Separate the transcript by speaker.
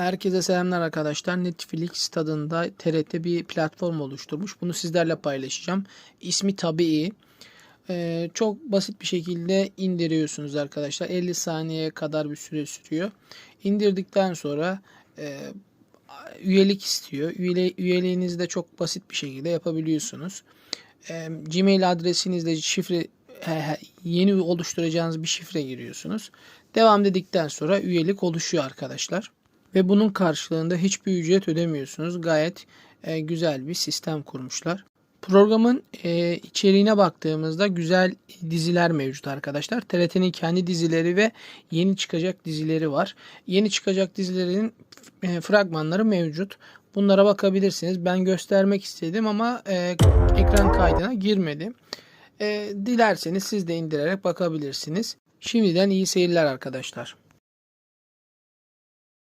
Speaker 1: Herkese selamlar arkadaşlar. Netflix tadında TRT bir platform oluşturmuş. Bunu sizlerle paylaşacağım. İsmi Tabii. Ee, çok basit bir şekilde indiriyorsunuz arkadaşlar. 50 saniyeye kadar bir süre sürüyor. İndirdikten sonra e, üyelik istiyor. Üyeli, üyeliğinizi de çok basit bir şekilde yapabiliyorsunuz. E, Gmail adresinizle şifre yeni oluşturacağınız bir şifre giriyorsunuz. Devam dedikten sonra üyelik oluşuyor arkadaşlar. Ve bunun karşılığında hiçbir ücret ödemiyorsunuz. Gayet e, güzel bir sistem kurmuşlar. Programın e, içeriğine baktığımızda güzel diziler mevcut arkadaşlar. TRT'nin kendi dizileri ve yeni çıkacak dizileri var. Yeni çıkacak dizilerin e, fragmanları mevcut. Bunlara bakabilirsiniz. Ben göstermek istedim ama e, ekran kaydına girmedi. E, dilerseniz siz de indirerek bakabilirsiniz. Şimdiden iyi seyirler arkadaşlar.